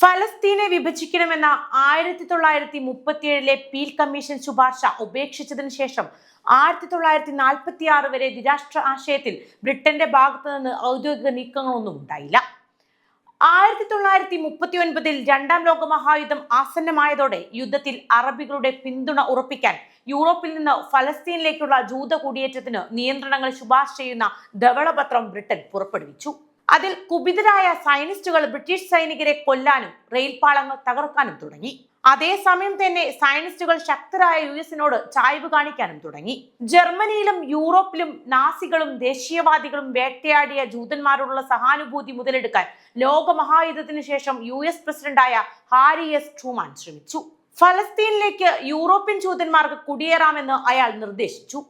ഫലസ്തീനെ വിഭജിക്കണമെന്ന ആയിരത്തി തൊള്ളായിരത്തി മുപ്പത്തിയേഴിലെ peel commission ശുപാർശ ഉപേക്ഷിച്ചതിന് ശേഷം ആയിരത്തി തൊള്ളായിരത്തി നാൽപ്പത്തി ആറ് വരെ ദ്വിരാഷ്ട്ര ആശയത്തിൽ ബ്രിട്ടന്റെ ഭാഗത്തു നിന്ന് ഔദ്യോഗിക നീക്കങ്ങളൊന്നും ഉണ്ടായില്ല. ആയിരത്തി തൊള്ളായിരത്തി മുപ്പത്തി ഒൻപതിൽ രണ്ടാം ലോക മഹായുദ്ധം ആസന്നമായതോടെ യുദ്ധത്തിൽ അറബികളുടെ പിന്തുണ ഉറപ്പിക്കാൻ യൂറോപ്പിൽ നിന്ന് ഫലസ്തീനിലേക്കുള്ള ജൂത കുടിയേറ്റത്തിന് നിയന്ത്രണങ്ങൾ ശുപാർശ ചെയ്യുന്ന ധവളപത്രം ബ്രിട്ടൻ പുറപ്പെടുവിച്ചു. അതിൽ കുപിതരായ സൈനിസ്റ്റുകൾ ബ്രിട്ടീഷ് സൈനികരെ കൊല്ലാനും റെയിൽപാളങ്ങൾ തകർക്കാനും തുടങ്ങി. അതേസമയം തന്നെ സയനിസ്റ്റുകൾ ശക്തരായ യു എസിനോട് ചായ്വ് കാണിക്കാനും തുടങ്ങി. ജർമ്മനിയിലും യൂറോപ്പിലും നാസികളും ദേശീയവാദികളും വേട്ടയാടിയ ജൂതന്മാരോടുള്ള സഹാനുഭൂതി മുതലെടുക്കാൻ ലോകമഹായുദ്ധത്തിന് ശേഷം യു എസ് പ്രസിഡന്റായ ഹാരി എസ് ട്രൂമാൻ ശ്രമിച്ചു. ഫലസ്തീനിലേക്ക് യൂറോപ്യൻ ജൂതന്മാർക്ക് കുടിയേറാമെന്ന് അയാൾ നിർദ്ദേശിച്ചു.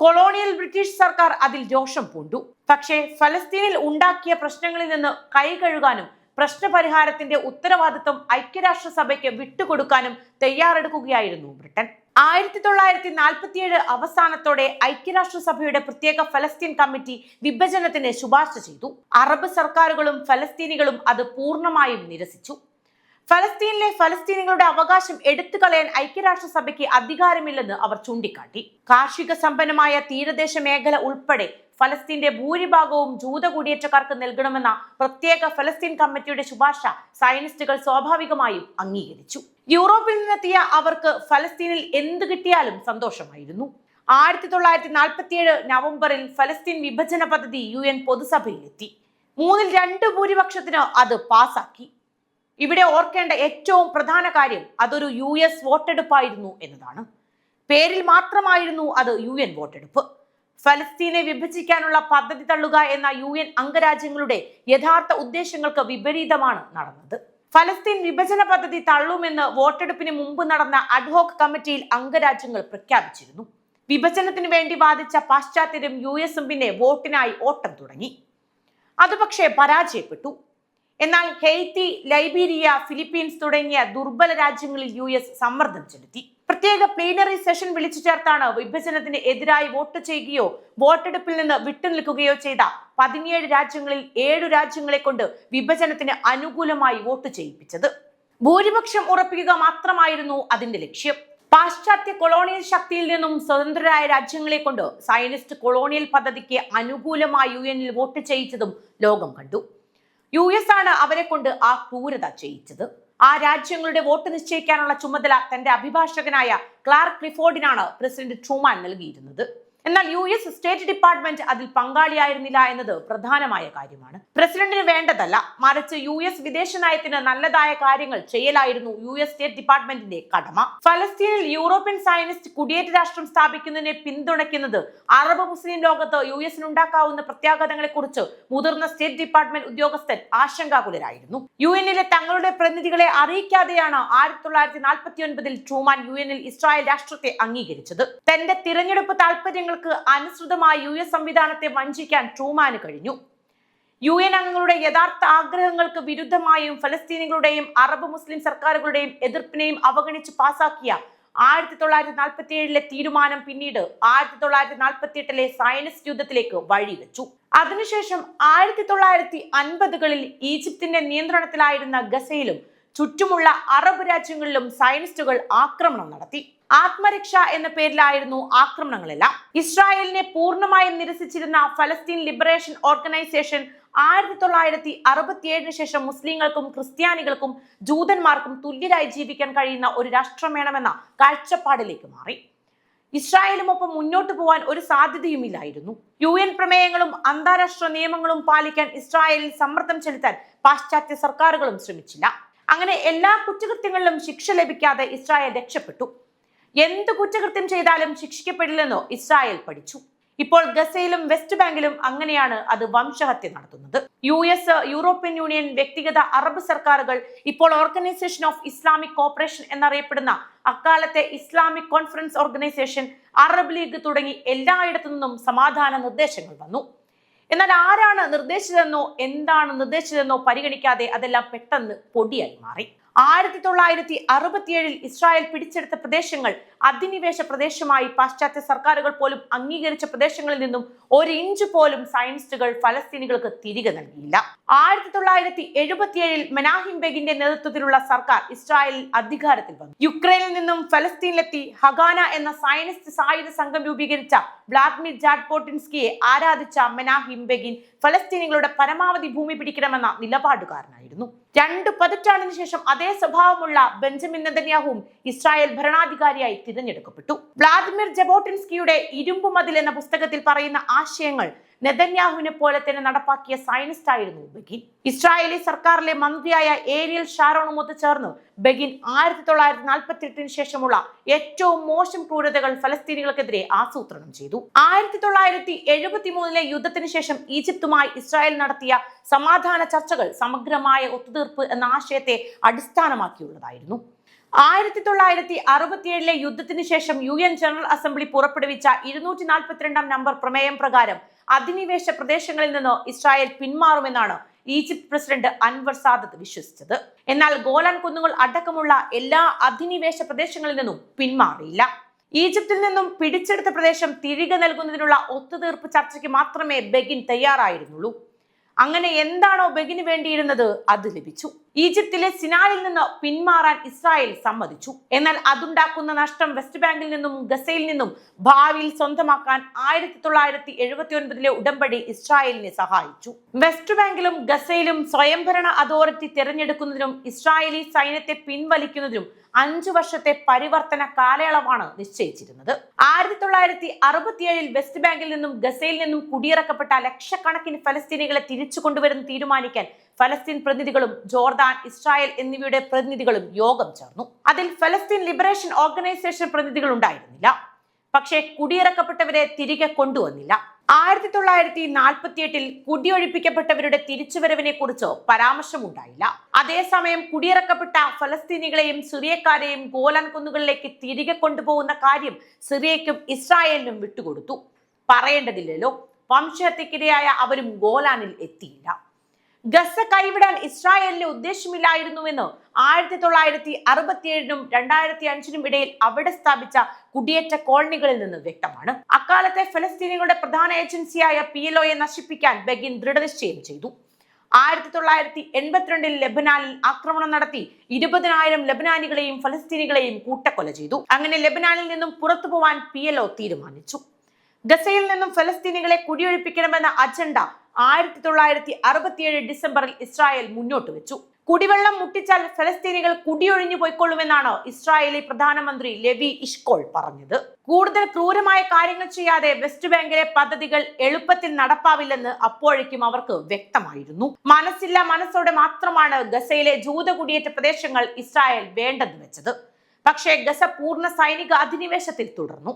കൊളോണിയൽ ബ്രിട്ടീഷ് സർക്കാർ അതിൽ രോഷം പൂണ്ടു. പക്ഷേ ഫലസ്തീനിൽ ഉണ്ടാക്കിയ പ്രശ്നങ്ങളിൽ നിന്ന് കൈകഴുകാനും പ്രശ്നപരിഹാരത്തിന്റെ ഉത്തരവാദിത്വം ഐക്യരാഷ്ട്രസഭയ്ക്ക് വിട്ടുകൊടുക്കാനും തയ്യാറെടുക്കുകയായിരുന്നു ബ്രിട്ടൻ. ആയിരത്തി തൊള്ളായിരത്തി നാൽപ്പത്തിയേഴ് അവസാനത്തോടെ ഐക്യരാഷ്ട്രസഭയുടെ പ്രത്യേക ഫലസ്തീൻ കമ്മിറ്റി വിഭജനത്തിന് ശുപാർശ ചെയ്തു. അറബ് സർക്കാരുകളും ഫലസ്തീനികളും അത് പൂർണമായും നിരസിച്ചു. ഫലസ്തീനിലെ ഫലസ്തീനികളുടെ അവകാശം എടുത്തു കളയാൻ ഐക്യരാഷ്ട്രസഭയ്ക്ക് അധികാരമില്ലെന്ന് അവർ ചൂണ്ടിക്കാട്ടി. കാർഷിക സമ്പന്നമായ തീരദേശ മേഖല ഉൾപ്പെടെ ഫലസ്തീന്റെ ഭൂരിഭാഗവും ജൂത കുടിയേറ്റക്കാർക്ക് നൽകണമെന്ന പ്രത്യേക ഫലസ്തീൻ കമ്മിറ്റിയുടെ ശുപാർശ സയനിസ്റ്റുകൾ സ്വാഭാവികമായും അംഗീകരിച്ചു. യൂറോപ്പിൽ നിന്നെത്തിയ അവർക്ക് ഫലസ്തീനിൽ എന്ത് കിട്ടിയാലും സന്തോഷമായിരുന്നു. ആയിരത്തി തൊള്ളായിരത്തി നാൽപ്പത്തിയേഴ് നവംബറിൽ ഫലസ്തീൻ വിഭജന പദ്ധതി യു എൻ പൊതുസഭയിലെത്തി. മൂന്നിൽ രണ്ട് ഭൂരിപക്ഷത്തിന് അത് പാസാക്കി. ഇവിടെ ഓർക്കേണ്ട ഏറ്റവും പ്രധാന കാര്യം അതൊരു യു എസ് വോട്ടെടുപ്പായിരുന്നു എന്നതാണ്. പേരിൽ മാത്രമായിരുന്നു അത് യു എൻ വോട്ടെടുപ്പ്. ഫലസ്തീനെ വിഭജിക്കാനുള്ള പദ്ധതി തള്ളുക എന്ന യു എൻ അംഗരാജ്യങ്ങളുടെ യഥാർത്ഥ ഉദ്ദേശങ്ങൾക്ക് വിപരീതമാണ് നടന്നത്. ഫലസ്തീൻ വിഭജന പദ്ധതി തള്ളുമെന്ന് വോട്ടെടുപ്പിന് മുമ്പ് നടന്ന അഡ്ഹോക് കമ്മിറ്റിയിൽ അംഗരാജ്യങ്ങൾ പ്രഖ്യാപിച്ചിരുന്നു. വിഭജനത്തിന് വേണ്ടി വാദിച്ച പാശ്ചാത്യരും യു എസും പിന്നെ വോട്ടിനായി ഓട്ടം തുടങ്ങി. അത് പരാജയപ്പെട്ടു. എന്നാൽ ഹെയ്ത്തി ലൈബീരിയ ഫിലിപ്പീൻസ് തുടങ്ങിയ ദുർബല രാജ്യങ്ങളിൽ യു എസ് സമ്മർദ്ദം ചെലുത്തി. പ്രത്യേക പ്ലീനറി സെഷൻ വിളിച്ചു ചേർത്താണ് വിഭജനത്തിന് എതിരായി വോട്ട് ചെയ്യുകയോ വോട്ടെടുപ്പിൽ നിന്ന് വിട്ടുനിൽക്കുകയോ ചെയ്ത പതിനേഴ് രാജ്യങ്ങളിൽ ഏഴു രാജ്യങ്ങളെ കൊണ്ട് വിഭജനത്തിന് അനുകൂലമായി വോട്ട് ചെയ്യിപ്പിച്ചത്. ഭൂരിപക്ഷം ഉറപ്പിക്കുക മാത്രമായിരുന്നു അതിന്റെ ലക്ഷ്യം. പാശ്ചാത്യ കൊളോണിയൽ ശക്തിയിൽ നിന്നും സ്വതന്ത്രരായ രാജ്യങ്ങളെ കൊണ്ട് സയനിസ്റ്റ് കൊളോണിയൽ പദ്ധതിക്ക് അനുകൂലമായി യു വോട്ട് ചെയ്യിച്ചതും ലോകം കണ്ടു. യു എസ് ആണ് അവരെ കൊണ്ട് ആ ക്രൂരത ചെയ്യിച്ചത്. ആ രാജ്യങ്ങളുടെ വോട്ട് നിശ്ചയിക്കാനുള്ള ചുമതല തന്റെ അഭിഭാഷകനായ ക്ലാർക്ക് ക്ലിഫോർഡിനാണ് പ്രസിഡന്റ് ട്രൂമാൻ നൽകിയിരുന്നത്. എന്നാൽ യു എസ് സ്റ്റേറ്റ് ഡിപ്പാർട്ട്മെന്റ് അതിൽ പങ്കാളിയായിരുന്നില്ല എന്നത് പ്രധാനമായ കാര്യമാണ്. പ്രസിഡന്റിന് വേണ്ടതല്ല മറിച്ച് യു എസ് വിദേശ നയത്തിന് നല്ലതായ കാര്യങ്ങൾ ചെയ്യലായിരുന്നു യു എസ് സ്റ്റേറ്റ് ഡിപ്പാർട്ട്മെന്റിന്റെ കടമ. ഫലസ്തീനിൽ യൂറോപ്യൻ സയനിസ്റ്റ് കുടിയേറ്റ രാഷ്ട്രം സ്ഥാപിക്കുന്നതിനെ പിന്തുണയ്ക്കുന്നത് അറബ് മുസ്ലിം ലോകത്ത് യു എസിനുണ്ടാക്കാവുന്ന പ്രത്യാഘാതങ്ങളെ കുറിച്ച് മുതിർന്ന സ്റ്റേറ്റ് ഡിപ്പാർട്ട്മെന്റ് ഉദ്യോഗസ്ഥൻ ആശങ്കാകുലരായിരുന്നു. യു എന്നിലെ തങ്ങളുടെ പ്രതിനിധികളെ അറിയിക്കാതെയാണ് ആയിരത്തി തൊള്ളായിരത്തി നാൽപ്പത്തി ഒൻപതിൽ ട്രൂമാൻ യു എന്നിൽ ഇസ്രായേൽ രാഷ്ട്രത്തെ അംഗീകരിച്ചത്. തന്റെ തിരഞ്ഞെടുപ്പ് താല്പര്യങ്ങൾക്ക് അനുസൃതമായി യു എസ് സംവിധാനത്തെ വഞ്ചിക്കാൻ ട്രൂമാന് കഴിഞ്ഞു. യു എൻ അംഗങ്ങളുടെ യഥാർത്ഥ ആഗ്രഹങ്ങൾക്ക് വിരുദ്ധമായും ഫലസ്തീനികളുടെയും അറബ് മുസ്ലിം സർക്കാരുകളുടെയും എതിർപ്പിനെയും അവഗണിച്ച് പാസാക്കിയ ആയിരത്തി തൊള്ളായിരത്തി നാൽപ്പത്തി ഏഴിലെ തീരുമാനം പിന്നീട് ആയിരത്തി തൊള്ളായിരത്തി നാൽപ്പത്തി എട്ടിലെ സയനിസ്റ്റ് യുദ്ധത്തിലേക്ക് വഴിവെച്ചു. അതിനുശേഷം ആയിരത്തി തൊള്ളായിരത്തി അൻപതുകളിൽ ഈജിപ്തിന്റെ നിയന്ത്രണത്തിലായിരുന്ന ഗസയിലും ചുറ്റുമുള്ള അറബ് രാജ്യങ്ങളിലും സയനിസ്റ്റുകൾ ആക്രമണം നടത്തി. ആത്മരക്ഷ എന്ന പേരിലായിരുന്നു ആക്രമണങ്ങളെല്ലാം. ഇസ്രായേലിനെ പൂർണമായും നിരസിച്ചിരുന്ന ഫലസ്തീൻ ലിബറേഷൻ ഓർഗനൈസേഷൻ ആയിരത്തി തൊള്ളായിരത്തി അറുപത്തിയേഴിന് ശേഷം മുസ്ലിങ്ങൾക്കും ക്രിസ്ത്യാനികൾക്കും ജൂതന്മാർക്കും തുല്യരായി ജീവിക്കാൻ കഴിയുന്ന ഒരു രാഷ്ട്രം വേണമെന്ന കാഴ്ചപ്പാടിലേക്ക് മാറി. ഇസ്രായേലുമൊപ്പം മുന്നോട്ട് പോകാൻ ഒരു സാധ്യതയുമില്ലായിരുന്നു. യു എൻ പ്രമേയങ്ങളും അന്താരാഷ്ട്ര നിയമങ്ങളും പാലിക്കാൻ ഇസ്രായേലിൽ സമ്മർദ്ദം ചെലുത്താൻ പാശ്ചാത്യ സർക്കാരുകളും ശ്രമിച്ചില്ല. അങ്ങനെ എല്ലാ കുറ്റകൃത്യങ്ങളിലും ശിക്ഷ ലഭിക്കാതെ ഇസ്രായേൽ രക്ഷപ്പെട്ടു. എന്ത് കുറ്റകൃത്യം ചെയ്താലും ശിക്ഷിക്കപ്പെടില്ലെന്നോ ഇസ്രായേൽ പഠിച്ചു. ഇപ്പോൾ ഗസയിലും വെസ്റ്റ് ബാങ്കിലും അങ്ങനെയാണ് അത് വംശഹത്യ നടത്തുന്നത്. യു എസ് യൂറോപ്യൻ യൂണിയൻ വ്യക്തിഗത അറബ് സർക്കാരുകൾ ഇപ്പോൾ ഓർഗനൈസേഷൻ ഓഫ് ഇസ്ലാമിക് കോപ്പറേഷൻ എന്നറിയപ്പെടുന്ന അക്കാലത്തെ Islamic conference organisation Arab league തുടങ്ങി എല്ലായിടത്തു നിന്നും സമാധാന നിർദ്ദേശങ്ങൾ വന്നു. എന്നാൽ ആരാണ് നിർദ്ദേശിച്ചതെന്നോ എന്താണ് നിർദ്ദേശിച്ചതെന്നോ പരിഗണിക്കാതെ അതെല്ലാം പെട്ടെന്ന് പൊടിയായി മാറി. ആയിരത്തി തൊള്ളായിരത്തി അറുപത്തിയേഴിൽ ഇസ്രായേൽ പിടിച്ചെടുത്ത പ്രദേശങ്ങൾ അധിനിവേശ പ്രദേശമായി പാശ്ചാത്യ സർക്കാരുകൾ പോലും അംഗീകരിച്ച പ്രദേശങ്ങളിൽ നിന്നും ഒരു ഇഞ്ച് പോലും സയൻസ്റ്റുകൾ ഫലസ്തീനികൾക്ക് തിരികെ നൽകിയില്ല. ആയിരത്തി തൊള്ളായിരത്തി എഴുപത്തിയേഴിൽ മെനാഹിം ബെഗിന്റെ നേതൃത്വത്തിലുള്ള സർക്കാർ ഇസ്രായേലിൽ അധികാരത്തിൽ വന്നു. യുക്രൈനിൽ നിന്നും ഫലസ്തീനിലെത്തി ഹഗാന എന്ന സയനിസ്റ്റ് സായുധ സംഘം രൂപീകരിച്ച വ്ളാദിമിർ ജാഡ്പോട്ടിൻസ്കിയെ ആരാധിച്ച മെനാഹിം ബെഗിൻ ഫലസ്തീനികളുടെ പരമാവധി ഭൂമി പിടിക്കണമെന്ന നിലപാടുകാരനായിരുന്നു രണ്ട് പതിറ്റാണ്ടിന് ശേഷം അതേ സ്വഭാവമുള്ള ബെഞ്ചമിൻ നെതന്യാഹുവും ഇസ്രായേൽ ഭരണാധികാരിയായി തിരഞ്ഞെടുക്കപ്പെട്ടു. വ്ളാദിമിർ ജബോട്ടിൻസ്കിയുടെ ഇരുമ്പ് മതിൽ എന്ന പുസ്തകത്തിൽ പറയുന്ന ആശയങ്ങൾ നെതന്യാഹുവിനെ പോലെ തന്നെ നടപ്പാക്കിയ സയനിസ്റ്റ് ആയിരുന്നു ബഗിൻ. ഇസ്രായേലി സർക്കാരിലെ മന്ത്രിയായ ഏരിയൽ ഷാരോണുമൊത്ത് ചേർന്ന് ബഗിൻ ആയിരത്തി തൊള്ളായിരത്തി നാൽപ്പത്തി എട്ടിന് ശേഷമുള്ള ഏറ്റവും മോശം ക്രൂരതകൾ ഫലസ്തീനികൾക്കെതിരെ ആസൂത്രണം ചെയ്തു. ആയിരത്തി തൊള്ളായിരത്തി എഴുപത്തി മൂന്നിലെ യുദ്ധത്തിന് ശേഷം ഈജിപ്തുമായി ഇസ്രായേൽ നടത്തിയ സമാധാന ചർച്ചകൾ സമഗ്രമായ ഒത്തുതീർപ്പ് എന്ന ആശയത്തെ അടിസ്ഥാനമാക്കിയുള്ളതായിരുന്നു. ആയിരത്തി തൊള്ളായിരത്തി അറുപത്തിയേഴിലെ യുദ്ധത്തിന് ശേഷം യു എൻ ജനറൽ അസംബ്ലി പുറപ്പെടുവിച്ച ഇരുന്നൂറ്റി നാൽപ്പത്തിരണ്ടാം നമ്പർ പ്രമേയം പ്രകാരം അധിനിവേശ പ്രദേശങ്ങളിൽ നിന്ന് ഇസ്രായേൽ പിന്മാറുമെന്നാണ് ഈജിപ്ത് പ്രസിഡന്റ് അൻവർ സാദത്ത് വിശ്വസിച്ചത്. എന്നാൽ ഗോലാൻ കുന്നുകൾ അടക്കമുള്ള എല്ലാ അധിനിവേശ പ്രദേശങ്ങളിൽ നിന്നും പിന്മാറിയില്ല. ഈജിപ്തിൽ നിന്നും പിടിച്ചെടുത്ത പ്രദേശം തിരികെ നൽകുന്നതിനുള്ള ഒത്തുതീർപ്പ് ചർച്ചയ്ക്ക് മാത്രമേ ബെഗിൻ തയ്യാറായിരുന്നുള്ളൂ. അങ്ങനെ എന്താണോ ബെഗിന് വേണ്ടിയിരുന്നത് അത് ലഭിച്ചു. ഈജിപ്തിലെ സിനാലിൽ നിന്ന് പിന്മാറാൻ ഇസ്രായേൽ സമ്മതിച്ചു. എന്നാൽ അതുണ്ടാക്കുന്ന നഷ്ടം വെസ്റ്റ് ബാങ്കിൽ നിന്നും ഗസയിൽ നിന്നും ഭാവിയിൽ സ്വന്തമാക്കാൻ ആയിരത്തി തൊള്ളായിരത്തി എഴുപത്തി ഒൻപതിലെ ഉടമ്പടി ഇസ്രായേലിനെ സഹായിച്ചു. വെസ്റ്റ് ബാങ്കിലും ഗസയിലും സ്വയംഭരണ അതോറിറ്റി തിരഞ്ഞെടുക്കുന്നതിനും ഇസ്രായേലി സൈന്യത്തെ പിൻവലിക്കുന്നതിനും അഞ്ചു വർഷത്തെ പരിവർത്തന കാലയളവാണ് നിശ്ചയിച്ചിരുന്നത്. ആയിരത്തി തൊള്ളായിരത്തി അറുപത്തിയേഴിൽ വെസ്റ്റ് ബാങ്കിൽ നിന്നും ഗസയിൽ നിന്നും കുടിയിറക്കപ്പെട്ട ലക്ഷക്കണക്കിന് ഫലസ്തീനികളെ തിരിച്ചു കൊണ്ടുവരുന്ന തീരുമാനിക്കാൻ ഫലസ്തീൻ പ്രതിനിധികളും ജോർദാൻ ഇസ്രായേൽ എന്നിവയുടെ പ്രതിനിധികളും യോഗം ചേർന്നു. അതിൽ ഫലസ്തീൻ ലിബറേഷൻ ഓർഗനൈസേഷൻ പ്രതിനിധികൾ ഉണ്ടായിരുന്നില്ല. പക്ഷേ കുടിയിറക്കപ്പെട്ടവരെ തിരികെ കൊണ്ടുവന്നില്ല. ആയിരത്തി തൊള്ളായിരത്തി നാൽപ്പത്തി എട്ടിൽ കുടിയൊഴിപ്പിക്കപ്പെട്ടവരുടെ തിരിച്ചുവരവിനെ കുറിച്ച് പരാമർശമുണ്ടായില്ല. അതേസമയം കുടിയിറക്കപ്പെട്ട ഫലസ്തീനികളെയും സിറിയക്കാരെയും ഗോലാൻ കുന്നുകളിലേക്ക് തിരികെ കൊണ്ടുപോകുന്ന കാര്യം സിറിയയ്ക്കും ഇസ്രായേലിനും വിട്ടുകൊടുത്തു. പറയേണ്ടതില്ലല്ലോ. വംശഹത്യക്കിരയായ അവരും ഗോലാനിൽ എത്തിയില്ല. ഗസ കൈവിടാൻ ഇസ്രായേലിന് ഉദ്ദേശമില്ലായിരുന്നുവെന്ന് ആയിരത്തി തൊള്ളായിരത്തി അറുപത്തിയേഴിനും രണ്ടായിരത്തി അഞ്ചിനും ഇടയിൽ അവിടെ സ്ഥാപിച്ച കുടിയേറ്റ കോളനികളിൽ നിന്ന് വ്യക്തമാണ്. അക്കാലത്തെ ഫലസ്തീനികളുടെ പ്രധാന ഏജൻസിയായ പി എൽ ഒയെ നശിപ്പിക്കാൻ ബെഗിൻ ദൃഢനിശ്ചയം ചെയ്തു. ആയിരത്തി തൊള്ളായിരത്തി എൺപത്തിരണ്ടിൽ ലബനാനിൽ ആക്രമണം നടത്തി ഇരുപതിനായിരം ലബനാനികളെയും ഫലസ്തീനികളെയും കൂട്ടക്കൊല ചെയ്തു. അങ്ങനെ ലബനാനിൽ നിന്നും പുറത്തു പോവാൻ പി എൽ ഒ തീരുമാനിച്ചു. ഗസയിൽ നിന്നും ഫലസ്തീനികളെ കുടിയൊഴിപ്പിക്കണമെന്ന അജണ്ട ആയിരത്തി തൊള്ളായിരത്തി അറുപത്തിയേഴ് ഡിസംബറിൽ ഇസ്രായേൽ മുന്നോട്ട് വെച്ചു. കുടിവെള്ളം മുട്ടിച്ചാൽ ഫലസ്തീനികൾ കുടിയൊഴിഞ്ഞു പോയിക്കൊള്ളുമെന്നാണ് ഇസ്രായേലി പ്രധാനമന്ത്രി ലെവി ഇഷ്കോൾ പറഞ്ഞത്. കൂടുതൽ ക്രൂരമായ കാര്യങ്ങൾ ചെയ്യാതെ വെസ്റ്റ് ബാങ്കിലെ പദ്ധതികൾ എളുപ്പത്തിൽ നടപ്പാവില്ലെന്ന് അപ്പോഴേക്കും അവർക്ക് വ്യക്തമായിരുന്നു. മനസ്സില്ല മനസ്സോടെ മാത്രമാണ് ഗസയിലെ ജൂത കുടിയേറ്റ പ്രദേശങ്ങൾ ഇസ്രായേൽ വേണ്ടെന്ന് വെച്ചത്. പക്ഷേ ഗസ പൂർണ സൈനിക അധിനിവേശത്തിൽ തുടർന്നു.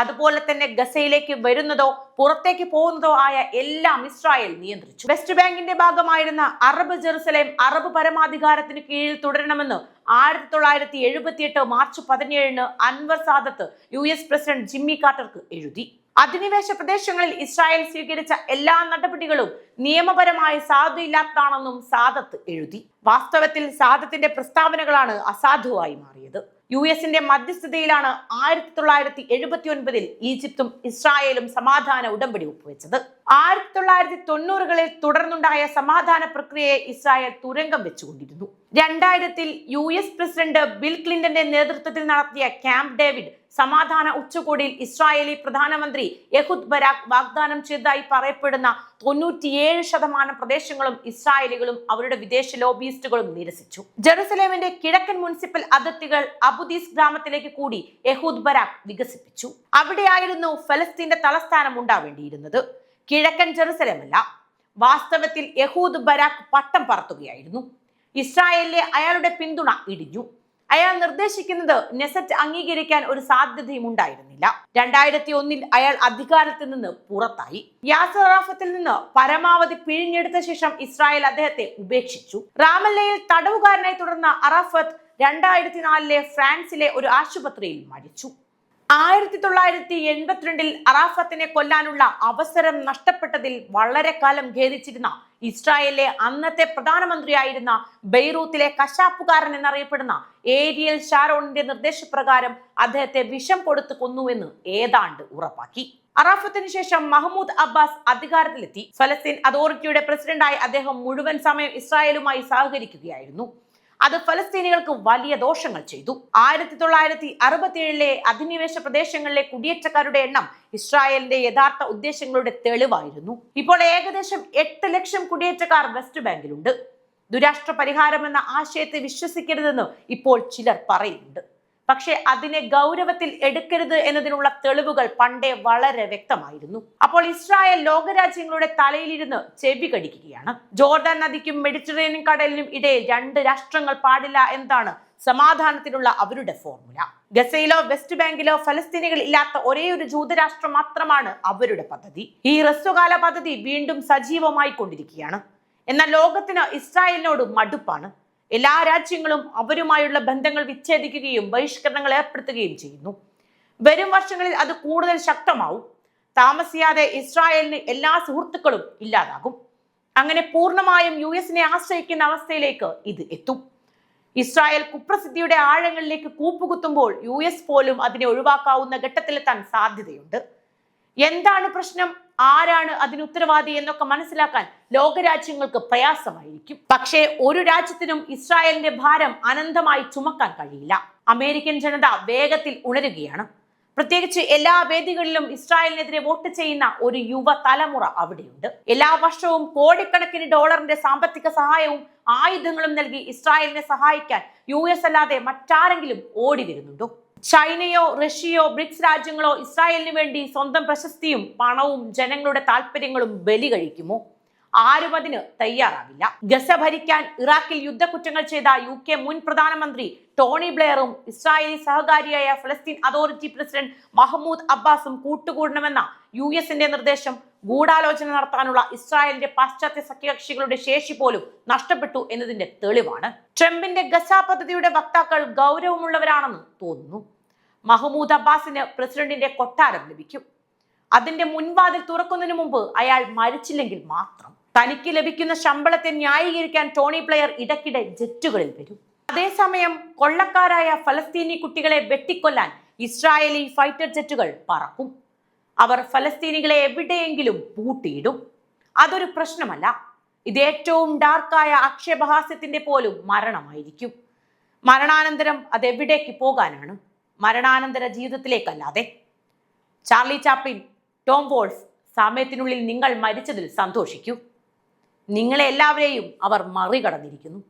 അതുപോലെ തന്നെ ഗസയിലേക്ക് വരുന്നതോ പുറത്തേക്ക് പോകുന്നതോ ആയ എല്ലാം ഇസ്രായേൽ നിയന്ത്രിച്ചു. വെസ്റ്റ് ബാങ്കിന്റെ ഭാഗമായിരുന്ന അറബ് ജെറുസലേം അറബ് പരമാധികാരത്തിന് കീഴിൽ തുടരണമെന്ന് ആയിരത്തി തൊള്ളായിരത്തി എഴുപത്തിയെട്ട് മാർച്ച് പതിനേഴിന് Anwar Sadat U S president Jimmy കാർട്ടർക്ക് എഴുതി. അധിനിവേശ പ്രദേശങ്ങളിൽ ഇസ്രായേൽ സ്വീകരിച്ച എല്ലാ നടപടികളും നിയമപരമായി സാധുയില്ലാത്തതാണെന്നും സാദത്ത് എഴുതി. വാസ്തവത്തിൽ സാദത്തിന്റെ പ്രസ്താവനകളാണ് അസാധുവായി മാറിയത്. യു എസിന്റെ മധ്യസ്ഥതയിലാണ് ആയിരത്തി തൊള്ളായിരത്തി എഴുപത്തി ഒൻപതിൽ ഈജിപ്തും ഇസ്രായേലും സമാധാന ഉടമ്പടി ഒപ്പുവെച്ചത്. ആയിരത്തി തൊള്ളായിരത്തി തൊണ്ണൂറുകളിൽ തുടർന്നുണ്ടായ സമാധാന പ്രക്രിയയെ ഇസ്രായേൽ തുരങ്കം വെച്ചുകൊണ്ടിരുന്നു. രണ്ടായിരത്തിൽ യു എസ് പ്രസിഡന്റ് ബിൽ ക്ലിന്റന്റെ നേതൃത്വത്തിൽ നടത്തിയ ക്യാമ്പ് ഡേവിഡ് സമാധാന ഉച്ചകോടിയിൽ ഇസ്രായേലി പ്രധാനമന്ത്രി യഹുദ് ബരാഖ് വാഗ്ദാനം ചെയ്തതായി പറയപ്പെടുന്ന തൊണ്ണൂറ്റിയേഴ് ശതമാനം പ്രദേശങ്ങളും ഇസ്രായേലികളും അവരുടെ വിദേശ ലോബിയിസ്റ്റുകളും നിരസിച്ചു. ജെറുസലേമിന്റെ കിഴക്കൻ മുനിസിപ്പൽ അതിർത്തികൾ അബുദീസ് ഗ്രാമത്തിലേക്ക് കൂടി യഹൂദ് ബരാഖ് വികസിപ്പിച്ചു. അവിടെയായിരുന്നു ഫലസ്തീന്റെ തലസ്ഥാനം ഉണ്ടാവേണ്ടിയിരുന്നത്. കിഴക്കൻ ജെറുസലേമല്ല. വാസ്തവത്തിൽ യഹൂദ് ബരാഖ് പട്ടം പറത്തുകയായിരുന്നു. ഇസ്രായേലിലെ അയാളുടെ പിന്തുണ ഇടിഞ്ഞു. അയാൾ നിർദ്ദേശിക്കുന്നത് നെസറ്റ് അംഗീകരിക്കാൻ ഒരു സാധ്യതയും ഉണ്ടായിരുന്നില്ല. രണ്ടായിരത്തി ഒന്നിൽ അയാൾ അധികാരത്തിൽ നിന്ന് പുറത്തായി. യാസർ റാഫത്തിൽ നിന്ന് പരമാവധി പിഴിഞ്ഞെടുത്ത ശേഷം ഇസ്രായേൽ അദ്ദേഹത്തെ ഉപേക്ഷിച്ചു. റാമല്ലയിൽ തടവുകാരനായി തുടർന്ന അറാഫത്ത് രണ്ടായിരത്തി നാലിലെ ഫ്രാൻസിലെ ഒരു ആശുപത്രിയിൽ മരിച്ചു. ആയിരത്തി തൊള്ളായിരത്തി എൺപത്തിരണ്ടിൽ അറാഫത്തിനെ കൊല്ലാനുള്ള അവസരം നഷ്ടപ്പെട്ടതിൽ വളരെ കാലം ഖേദിച്ചിരുന്ന ഇസ്രായേലിലെ അന്നത്തെ പ്രധാനമന്ത്രിയായിരുന്ന ബെയ്റൂത്തിലെ കശാപ്പുകാരൻ എന്നറിയപ്പെടുന്ന ഏരിയൽ ഷാരോണിന്റെ നിർദ്ദേശപ്രകാരം അദ്ദേഹത്തെ വിഷം കൊടുത്തു കൊന്നുവെന്ന് ഏതാണ്ട് ഉറപ്പാക്കി. അറാഫത്തിന് ശേഷം മഹ്മൂദ് അബ്ബാസ് അധികാരത്തിലെത്തി. ഫലസ്തീൻ അതോറിറ്റിയുടെ പ്രസിഡന്റായി അദ്ദേഹം മുഴുവൻ സമയം ഇസ്രായേലുമായി സഹകരിക്കുകയായിരുന്നു. അത് ഫലസ്തീനികൾക്ക് വലിയ ദോഷങ്ങൾ ചെയ്തു. ആയിരത്തി തൊള്ളായിരത്തി അറുപത്തിയേഴിലെ അധിനിവേശ പ്രദേശങ്ങളിലെ കുടിയേറ്റക്കാരുടെ എണ്ണം ഇസ്രായേലിന്റെ യഥാർത്ഥ ഉദ്ദേശങ്ങളുടെ തെളിവായിരുന്നു. ഇപ്പോൾ ഏകദേശം എട്ട് ലക്ഷം കുടിയേറ്റക്കാർ വെസ്റ്റ് ബാങ്കിലുണ്ട്. ദുരാഷ്ട്ര പരിഹാരം എന്ന ആശയത്തെ വിശ്വസിക്കരുതെന്ന് ഇപ്പോൾ ചിലർ പറയുന്നുണ്ട്. പക്ഷേ അതിനെ ഗൗരവത്തിൽ എടുക്കരുത് എന്നതിനുള്ള തെളിവുകൾ പണ്ടേ വളരെ വ്യക്തമായിരുന്നു. അപ്പോൾ ഇസ്രായേൽ ലോകരാജ്യങ്ങളുടെ തലയിലിരുന്ന് ചെവി കടിക്കുകയാണ്. ജോർദാൻ നദിക്കും മെഡിറ്ററേനിയൻ കടലിനും ഇടയിൽ രണ്ട് രാഷ്ട്രങ്ങൾ പാടില്ല എന്താണ് സമാധാനത്തിനുള്ള അവരുടെ ഫോർമുല. ഗസയിലോ വെസ്റ്റ് ബാങ്കിലോ ഫലസ്തീനികൾ ഇല്ലാത്ത ഒരേ ഒരു ജൂതരാഷ്ട്രം മാത്രമാണ് അവരുടെ പദ്ധതി. ഈ ഹ്രസ്വകാല പദ്ധതി വീണ്ടും സജീവമായി കൊണ്ടിരിക്കുകയാണ്. എന്നാൽ ലോകത്തിന് ഇസ്രായേലിനോട് മടുപ്പാണ്. എല്ലാ രാജ്യങ്ങളും അവരുമായുള്ള ബന്ധങ്ങൾ വിച്ഛേദിക്കുകയും ബഹിഷ്കരണങ്ങൾ ഏർപ്പെടുത്തുകയും ചെയ്യുന്നു. വരും വർഷങ്ങളിൽ അത് കൂടുതൽ ശക്തമാവും. താമസിയാതെ ഇസ്രായേലിന് എല്ലാ സുഹൃത്തുക്കളും ഇല്ലാതാകും. അങ്ങനെ പൂർണമായും യു എസിനെ ആശ്രയിക്കുന്ന അവസ്ഥയിലേക്ക് ഇത് എത്തും. ഇസ്രായേൽ കുപ്രസിദ്ധിയുടെ ആഴങ്ങളിലേക്ക് കൂപ്പുകുത്തുമ്പോൾ യു എസ് പോലും അതിനെ ഒഴിവാക്കാവുന്ന ഘട്ടത്തിലെത്താൻ സാധ്യതയുണ്ട്. എന്താണ് പ്രശ്നം? ആരാണ് അതിന് ഉത്തരവാദി എന്നൊക്കെ മനസ്സിലാക്കാൻ ലോകരാജ്യങ്ങൾക്ക് പ്രയാസമായിരിക്കും. പക്ഷേ ഒരു രാജ്യത്തിനും ഇസ്രായേലിന്റെ ഭാരം അനന്തമായി ചുമക്കാൻ കഴിയില്ല. അമേരിക്കൻ ജനത വേഗത്തിൽ ഉണരുകയാണ്. പ്രത്യേകിച്ച് എല്ലാ വേദികളിലും ഇസ്രായേലിനെതിരെ വോട്ട് ചെയ്യുന്ന ഒരു യുവ തലമുറ അവിടെയുണ്ട്. എല്ലാ വർഷവും കോടിക്കണക്കിന് ഡോളറിന്റെ സാമ്പത്തിക സഹായവും ആയുധങ്ങളും നൽകി ഇസ്രായേലിനെ സഹായിക്കാൻ യു അല്ലാതെ മറ്റാരെങ്കിലും ഓടി വരുന്നുണ്ടോ? ചൈനയോ റഷ്യയോ ബ്രിക്സ് രാജ്യങ്ങളോ ഇസ്രായേലിന് വേണ്ടി സ്വന്തം പ്രശസ്തിയും പണവും ജനങ്ങളുടെ താല്പര്യങ്ങളും ബലി കഴിക്കുമോ? ആരും അതിന് തയ്യാറാവില്ല. ഗസ ഭരിക്കാൻ ഇറാഖിൽ യുദ്ധക്കുറ്റങ്ങൾ ചെയ്ത യു കെ മുൻ പ്രധാനമന്ത്രി ടോണി ബ്ലെയറും ഇസ്രായേലി സഹകാരിയായ ഫലസ്തീൻ അതോറിറ്റി പ്രസിഡന്റ് മഹമ്മൂദ് അബ്ബാസും കൂട്ടുകൂടണമെന്ന യു എസിന്റെ നിർദ്ദേശം ഗൂഢാലോചന നടത്താനുള്ള ഇസ്രായേലിന്റെ പാശ്ചാത്യ സഖ്യകക്ഷികളുടെ ശേഷി പോലും നഷ്ടപ്പെട്ടു എന്നതിന്റെ തെളിവാണ്. ട്രംപിന്റെ ഗസ പദ്ധതിയുടെ വക്താക്കൾ ഗൗരവമുള്ളവരാണെന്ന് തോന്നുന്നു. മഹമ്മൂദ് അബ്ബാസിന് പ്രസിഡന്റിന്റെ കൊട്ടാരം ലഭിക്കും. അതിന്റെ മുൻവാതിൽ തുറക്കുന്നതിന് മുമ്പ് അയാൾ മരിച്ചില്ലെങ്കിൽ മാത്രം തനിക്ക് ലഭിക്കുന്ന ശമ്പളത്തെ ന്യായീകരിക്കാൻ ടോണി പ്ലെയർ ഇടയ്ക്കിടെ ജെറ്റുകളിൽ വരും. അതേസമയം കൊള്ളക്കാരായ ഫലസ്തീനി കുട്ടികളെ വെട്ടിക്കൊല്ലാൻ ഇസ്രായേലി ഫൈറ്റർ ജെറ്റുകൾ പറക്കും. അവർ ഫലസ്തീനികളെ എവിടെയെങ്കിലും പൂട്ടിയിടും. അതൊരു പ്രശ്നമല്ല. ഇത് ഏറ്റവും ഡാർക്കായ ആക്ഷേപഹാസ്യത്തിന്റെ പോലും മരണമായിരിക്കും. മരണാനന്തരം അതെവിടേക്ക് പോകാനാണ്? മരണാനന്തര ജീവിതത്തിലേക്കല്ലാതെ. ചാർലി ചാപ്ലിൻ ടോം വോൾഫ് സമയത്തിനുള്ളിൽ നിങ്ങൾ മരിച്ചതിൽ സന്തോഷിക്കൂ. നിങ്ങളെ എല്ലാവരെയും അവർ മറികടന്നിരിക്കുന്നു.